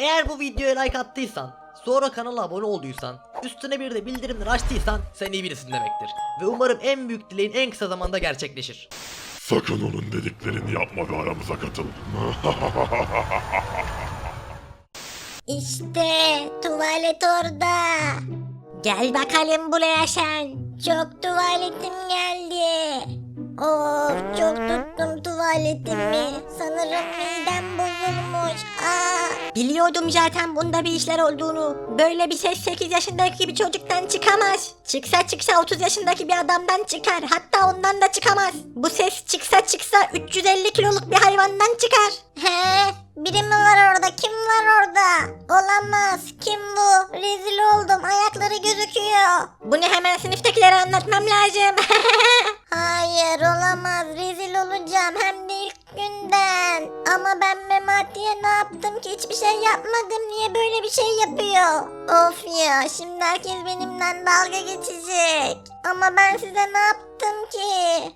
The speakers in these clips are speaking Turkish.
Eğer bu videoya like attıysan, sonra kanala abone olduysan, üstüne bir de bildirimleri açtıysan sen iyi birisin demektir. Ve umarım en büyük dileğin en kısa zamanda gerçekleşir. Sakın onun dediklerini yapma ve aramıza katıl. İşte tuvalet orada. Gel bakalım buraya sen. Çok tuvaletim geldi. Of çok tuttum tuvaletimi. Sanırım midem bozulmuş. Aa, biliyordum zaten bunda bir işler olduğunu. Böyle bir ses 8 yaşındaki bir çocuktan çıkamaz. Çıksa çıksa 30 yaşındaki bir adamdan çıkar. Hatta ondan da çıkamaz. Bu ses çıksa çıksa 350 kiloluk bir hayvandan çıkar. He, biri mi var orada? Kim var orada? Olamaz. Kim bu? Rezil oldum. Ayakları gözüküyor. Bunu hemen sınıftakilere anlatmam lazım. Hayır olamaz. Rezil olacağım. Hem de ilk günden. Ama ben Memati'ye ne yaptım ki? Hiçbir şey yapmadım. Niye böyle bir şey yapıyor? Of ya. Şimdi herkes benimle dalga geçecek. Ama ben size ne yaptım ki?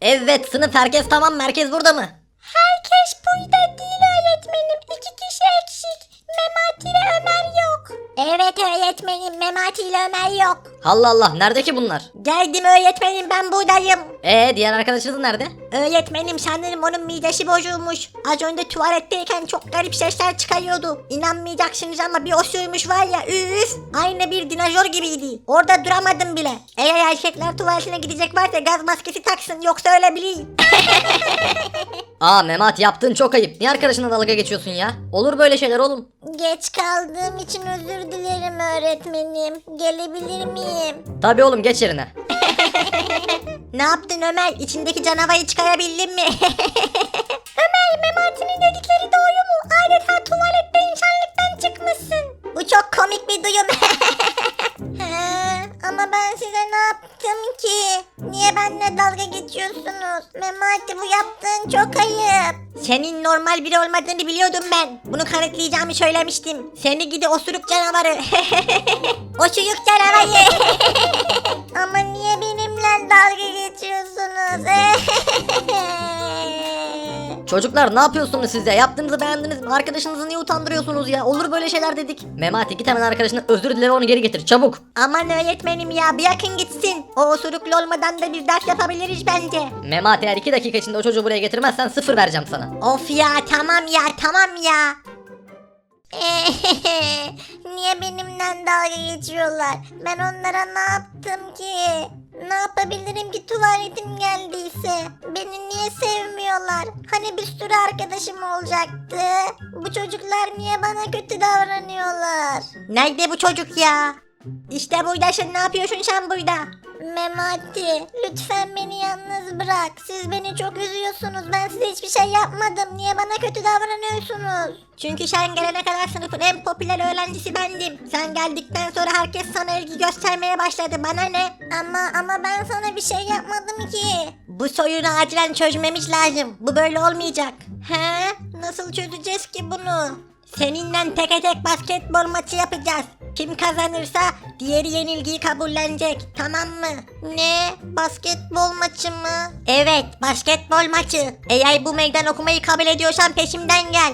Evet sınıf herkes tamam merkez burada mı? Herkes burada değil öğretmenim. İki kişi eksik. Memati ile Ömer yok. Evet öğretmenim. Memati ile Ömer yok. Allah Allah nerede ki bunlar? Geldim öğretmenim ben buradayım. Ee diğer arkadaşınız nerede? Öğretmenim sanırım onun midesi bozulmuş. Az önce tuvaletteyken çok garip sesler çıkarıyordu. İnanmayacaksınız ama bir osurmuş var ya üf. Aynı bir dinozor gibiydi. Orada duramadım bile. Eğer erkekler tuvaletine gidecek varsa gaz maskesi taksın yoksa öyle bileyim. Aa Memat yaptığın çok ayıp. Niye arkadaşına dalga geçiyorsun ya? Olur böyle şeyler oğlum. Geç kaldığım için özür dilerim öğretmenim. Gelebilir miyim? Tabii oğlum geç yerine. Ne yaptın Ömer? İçindeki canavarı çıkarabildin mi? Ömer, Memati'nin Senin normal biri olmadığını biliyordum ben. Bunu kanıtlayacağımı söylemiştim. Seni gidi osuruk canavarı. osuruk canavarı. Ama niye benimle dalga geçiyorsunuz? Çocuklar ne yapıyorsunuz siz ya? Yaptığınızı beğendiniz mi? Arkadaşınızı niye utandırıyorsunuz ya? Olur böyle şeyler dedik. Memati git hemen arkadaşına özür dile ve onu geri getir çabuk. Aman öğretmenim ya bırakın gitsin. O osuruklu olmadan da bir ders yapabiliriz bence. Memati eğer 2 dakika içinde o çocuğu buraya getirmezsen sıfır vereceğim sana. Of ya tamam ya tamam ya. Niye benimle dalga geçiyorlar? Ben onlara ne yaptım ki? Ne yapabilirim ki tuvaletim geldiyse? Beni niye sevmiyorlar? Hani bir sürü arkadaşım olacaktı. Bu çocuklar niye bana kötü davranıyorlar? Nerede bu çocuk ya? İşte buradasın ne yapıyorsun sen burada? Memati lütfen beni yalnız bırak. Siz beni çok üzüyorsunuz. Ben size hiçbir şey yapmadım. Niye bana kötü davranıyorsunuz? Çünkü sen gelene kadar sınıfın en popüler öğrencisi bendim. Sen geldikten sonra herkes sana ilgi göstermeye başladı. Bana ne? Ama ama ben sana bir şey yapmadım ki. Bu sorunu acilen çözmemiz lazım. Bu böyle olmayacak. He? Nasıl çözeceğiz ki bunu? Seninle teke tek basketbol maçı yapacağız. Kim kazanırsa diğeri yenilgiyi kabullenecek. Tamam mı? Ne? Basketbol maçı mı? Evet, basketbol maçı. Eğer bu meydan okumayı kabul ediyorsan peşimden gel.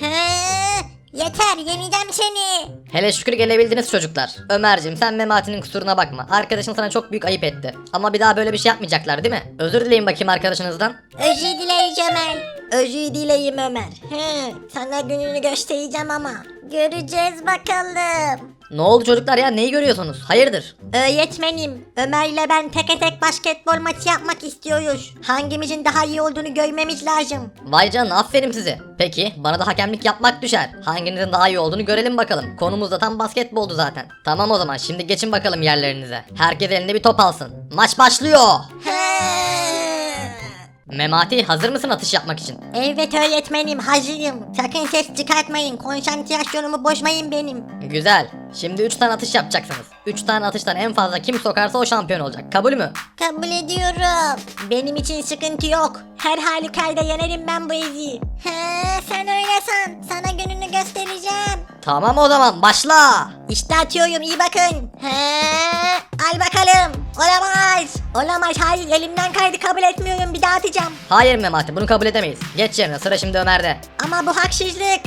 He, yeter yeneceğim seni. Hele şükür gelebildiniz çocuklar. Ömer'cim sen Memati'nin kusuruna bakma. Arkadaşın sana çok büyük ayıp etti. Ama bir daha böyle bir şey yapmayacaklar değil mi? Özür dileyin bakayım arkadaşınızdan. Özür dileyeceğim Ömer. Özür dileyim Ömer. He, sana gününü göstereceğim ama. Göreceğiz bakalım. Ne oldu çocuklar ya neyi görüyorsunuz? Hayırdır? Öğretmenim, Ömer'le ben teke tek basketbol maçı yapmak istiyoruz. Hangimizin daha iyi olduğunu görmemiz lazım. Vay canına aferin size. Peki bana da hakemlik yapmak düşer. Hanginizin daha iyi olduğunu görelim bakalım. Konumuz da tam basketboldu zaten. Tamam o zaman şimdi geçin bakalım yerlerinize. Herkes elinde bir top alsın. Maç başlıyor. Memati hazır mısın atış yapmak için? Evet öğretmenim hazırım. Sakın ses çıkartmayın. Konsantrasyonumu bozmayın benim. Güzel. Şimdi 3 tane atış yapacaksınız. 3 tane atıştan en fazla kim sokarsa o şampiyon olacak. Kabul mü? Kabul ediyorum. Benim için sıkıntı yok. Her halükarda yenerim ben bu evi. He, sen öyle san. Sana gününü göstereceğim. Tamam o zaman başla. İşte atıyorum iyi bakın. He, al bakalım. Olamaz. Olamaz hayır elimden kaydı kabul etmiyorum bir daha atacağım. Hayır Memati bunu kabul edemeyiz. Geç yerine sıra şimdi Ömer'de. Ama bu haksızlık.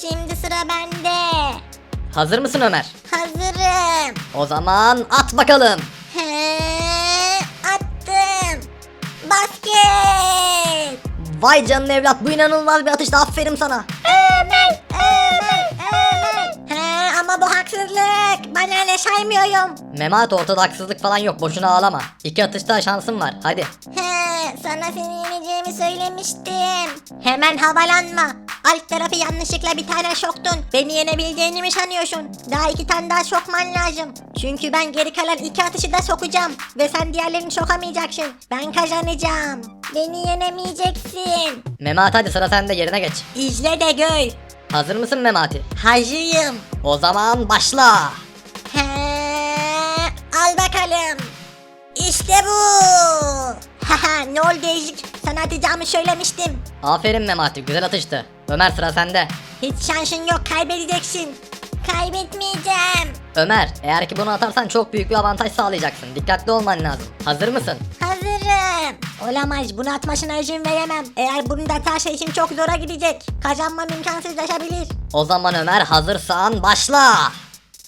Şimdi sıra bende. Hazır mısın Ömer? Hazırım. O zaman at bakalım. He, attım. Basket. Vay canına evlat bu inanılmaz bir atıştı aferin sana. Ömer, Ömer, Ömer. He, ama bu haksızlık. Ben öyle saymıyorum. Memat ortada haksızlık falan yok boşuna ağlama. İki atışta şansın var hadi. He, sana seni yeneceğimi söylemiştim. Hemen havalanma. Alt tarafı yanlışlıkla bir tane soktun. Beni yenebileceğini mi sanıyorsun? Daha iki tane daha sokman lazım. Çünkü ben geri kalan iki atışı da sokacağım. Ve sen diğerlerini sokamayacaksın. Ben kazanacağım. Beni yenemeyeceksin. Memat hadi sıra sende yerine geç. İzle de gör. Hazır mısın Memati? Hazırım. O zaman başla. He, al bakalım. İşte bu. Haha ne oldu ezik? Sana atacağımı söylemiştim. Aferin Memati güzel atıştı. Ömer sıra sende. Hiç şansın yok kaybedeceksin. Kaybetmeyeceğim. Ömer eğer ki bunu atarsan çok büyük bir avantaj sağlayacaksın. Dikkatli olman lazım. Hazır mısın? Hazırım. Olamaz bunu atmasına izin veremem. Eğer bunu da atarsa işim çok zora gidecek. Kazanmam imkansızlaşabilir. O zaman Ömer hazırsan başla.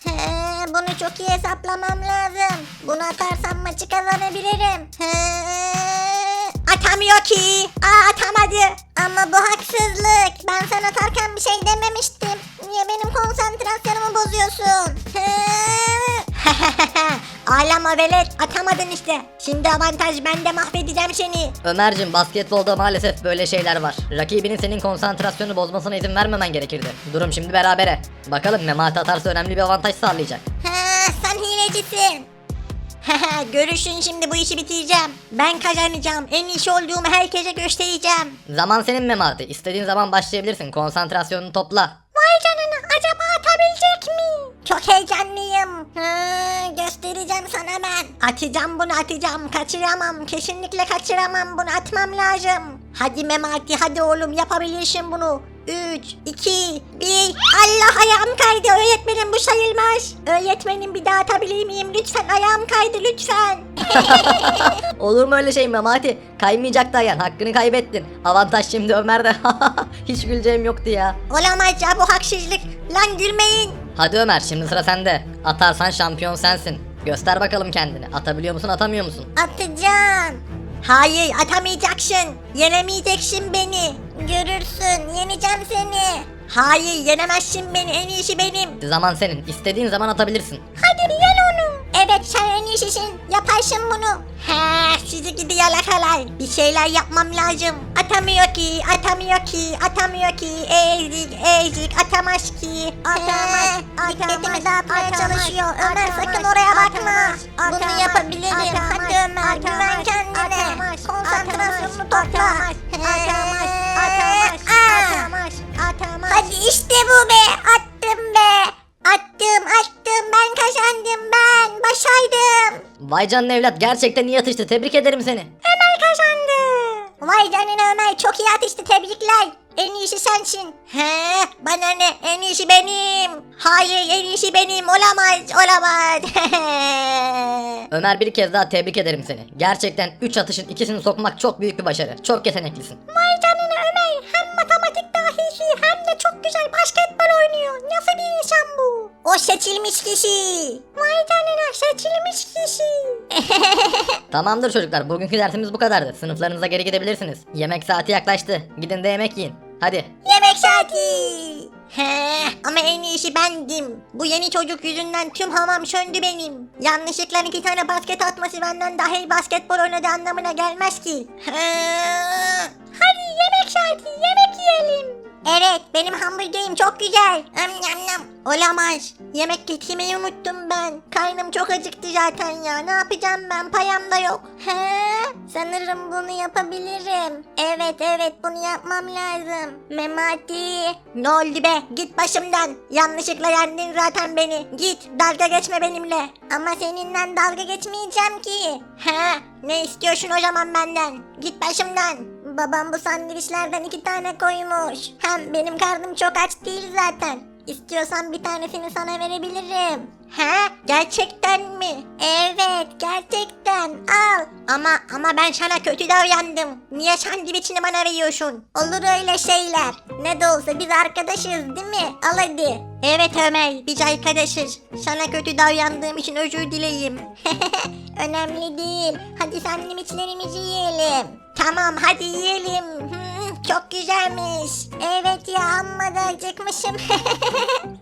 He, bunu çok iyi hesaplamam lazım. Bunu atarsam maçı kazanabilirim. He, atamıyor ki. Aa atamadı. Ama bu haksızlık. Ben sana atarken bir şey dememiştim. Niye benim konsantrasyonumu bozuyorsun? Ağlama velet atamadın işte. Şimdi avantaj bende mahvedeceğim seni. Ömer'cim basketbolda maalesef böyle şeyler var. Rakibinin senin konsantrasyonu bozmasına izin vermemen gerekirdi. Durum şimdi berabere. Bakalım Memati atarsa önemli bir avantaj sağlayacak. Ha, sen hilecisin. Görüşün şimdi bu işi bitireceğim. Ben kazanacağım. En iyisi olduğumu herkese göstereceğim. Zaman senin Memati. İstediğin zaman başlayabilirsin. Konsantrasyonunu topla. Vay canına acaba atabilecek mi? Çok heyecanlıyım. Ha, göstereceğim sana ben. Atacağım bunu atacağım. Kaçıramam. Kesinlikle kaçıramam. Bunu atmam lazım. Hadi Memati hadi oğlum yapabilirsin bunu. 3, 2, 1. Allah ayağım kaydı. Öğretmenim bu sayılmaz. Öğretmenim bir daha atabilir miyim? Lütfen ayağım kaydı lütfen. Olur mu öyle şey Memati? Kaymayacak dayan. Hakkını kaybettin. Avantaj şimdi Ömer'de. Hiç güleceğim yoktu ya. Olamaz ya bu haksızlık. Lan gülmeyin. Hadi Ömer şimdi sıra sende. Atarsan şampiyon sensin. Göster bakalım kendini. Atabiliyor musun atamıyor musun? Atacağım. Hayır atamayacaksın. Yenemeyeceksin beni. Görürsün yeneceğim seni. Hayır yenemezsin beni en iyisi benim. Zaman senin. İstediğin zaman atabilirsin. Hadi yen onu. Evet sen en iyisisin. Yaparsın bunu. He sizi gidi yalakalar. Bir şeyler yapmam lazım. Atamıyor ki, atamıyor ki, atamıyor ki. Ezik, ezik, atamaz ki. Atamaz, Dikkatimi dağıtmaya çalışıyor. Ömer sakın oraya bakma. Bunu yapabilirim. Hadi Ömer güven işte bu be. Attım be. Attım, attım. Ben kazandım ben. Başardım. Vay canına evlat gerçekten iyi atıştı. Tebrik ederim seni. Ömer kazandı. Vay canına Ömer çok iyi atıştı tebrikler. En iyisi sensin. He bana ne en iyisi benim. Hayır en iyisi benim olamaz olamaz. Ömer bir kez daha tebrik ederim seni. Gerçekten 3 atışın ikisini sokmak çok büyük bir başarı. Çok yeteneklisin. Vay güzel basketbol oynuyor. Nasıl bir insan bu? O seçilmiş kişi. Vay canına seçilmiş kişi. Tamamdır çocuklar bugünkü dersimiz bu kadardı. Sınıflarınıza geri gidebilirsiniz. Yemek saati yaklaştı. Gidin de yemek yiyin. Hadi. Yemek saati. He, ama en iyisi bendim. Bu yeni çocuk yüzünden tüm hamam söndü benim. Yanlışlıkla iki tane basket atması benden daha iyi basketbol oynadığı anlamına gelmez ki. He. Hadi yemek saati, yemek yiyelim. Evet, benim hamburgerim çok güzel. Am yam yam. Olamaz. Yemek getirmeyi unuttum ben. Karnım çok acıktı zaten ya. Ne yapacağım ben? Payam da yok. He? Sanırım bunu yapabilirim. Evet evet bunu yapmam lazım. Memati. Ne oldu be? Git başımdan. Yanlışlıkla yendin zaten beni. Git dalga geçme benimle. Ama seninle dalga geçmeyeceğim ki. He? Ne istiyorsun o zaman benden? Git başımdan. Babam bu sandviçlerden iki tane koymuş. Hem benim karnım çok aç değil zaten. İstiyorsan bir tanesini sana verebilirim. He? Gerçekten mi? Evet, gerçekten. Al. Ama ama ben sana kötü davrandım. Niye sandviçini bana veriyorsun? Olur öyle şeyler. Ne de olsa biz arkadaşız değil mi? Al hadi. Evet Ömer, biz arkadaşız. Sana kötü davrandığım için özür dileyim. Önemli değil. Hadi sandviçlerimizi yiyelim. Tamam hadi yiyelim. Hmm, çok güzelmiş. Evet ya amma da acıkmışım.